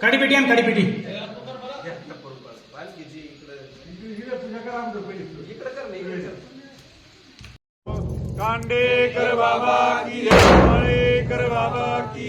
कडी आणि कांडे कर बाबा की जय कर बाबा की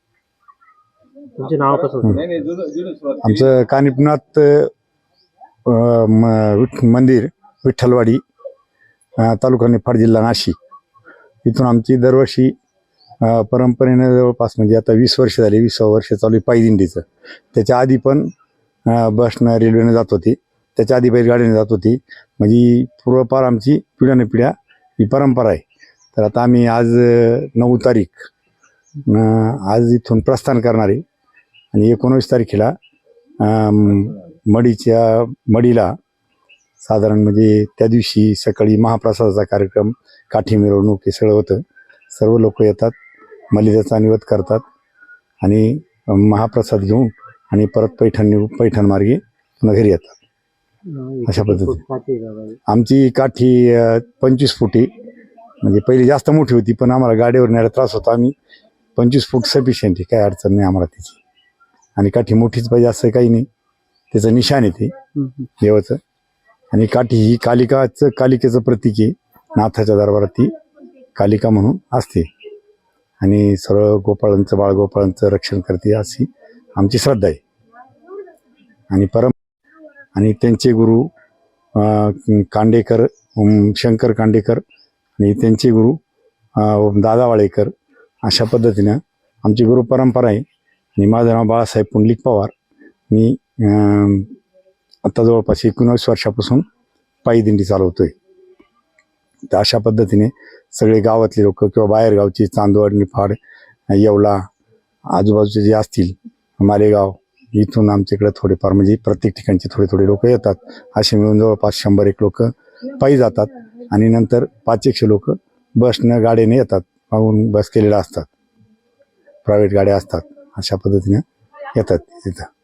तुमचे नाव कसं आमचं कानिपनाथ अं, म- विठ- मंदिर विठ्ठलवाडी अं, तालुका निफाड जिल्हा नाशिक. इथून आमची दरवर्षी अं, परंपरेने जवळपास म्हणजे आता वीस वर्ष झाली विसावं वर्ष चालू आहे पायी दिंडीचं त्याच्या आधी पण अं, बसनं रेल्वेने जात होती. त्याच्या आधी बैलगाडीने जात होती. म्हणजे पूर्वपार आमची पिढ्याने पिढ्या ही परंपरा आहे. तर आता आम्ही आज अं, नऊ तारीख अं, आज इथून प्रस्थान करणार आहे. आणि एकोणवीस तारखेला मडीच्या मडीला साधारण म्हणजे त्या दिवशी सकाळी महाप्रसादाचा कार्यक्रम काठी मिरवणूक हे सगळं होतं. सर्व लोक येतात मलिदाचा निवत करतात आणि महाप्रसाद घेऊन आणि परत पैठण पैठण मार्गे पुन्हा घरी येतात. अशा पद्धतीने. आमची काठी पंचवीस फुटी म्हणजे पहिली जास्त मोठी होती पण आम्हाला गाडीवर न्यायला त्रास होता आम्ही. पंचवीस फूट सफिशियंट आहे काय अडचण नाही आम्हाला त्याची आणि काठी मोठीच पाहिजे असं काही नाही. त्याचं निशाण आहे ते. देवाचं. आणि काठी ही कालिकाचं कालिकेचं प्रतीक आहे. नाथाच्या दरबारात ती कालिका म्हणून असते. आणि सर्व गोपाळांचं बाळगोपाळांचं रक्षण करते अशी आमची श्रद्धा आहे. आणि परम आणि त्यांचे गुरु कांडेकर शंकर कांडेकर आणि त्यांचे गुरु दादा वाळेकर अशा पद्धतीनं आमची गुरु परंपरा आहे. आणि माझं नाव बाळासाहेब पुंडलिक पवार. मी आत्ता जवळपास एकोणवीस वर्षापासून पायी दिंडी चालवतोय. तर अशा पद्धतीने सगळे गावातले लोक किंवा बाहेरगावचे चांदवड निफाड येवला आजूबाजूचे जे असतील मालेगाव इथून आमच्याकडे थोडेफार म्हणजे प्रत्येक ठिकाणचे थोडे थोडे लोक येतात. असे मिळून जवळपास शंभर एक लोक पायी जातात आणि नंतर पाच एकशे लोक बसनं गाडीने येतात. पाहून बस केलेल्या असतात. प्रायव्हेट गाड्या असतात. अशा पद्धतीने येतात तिथं.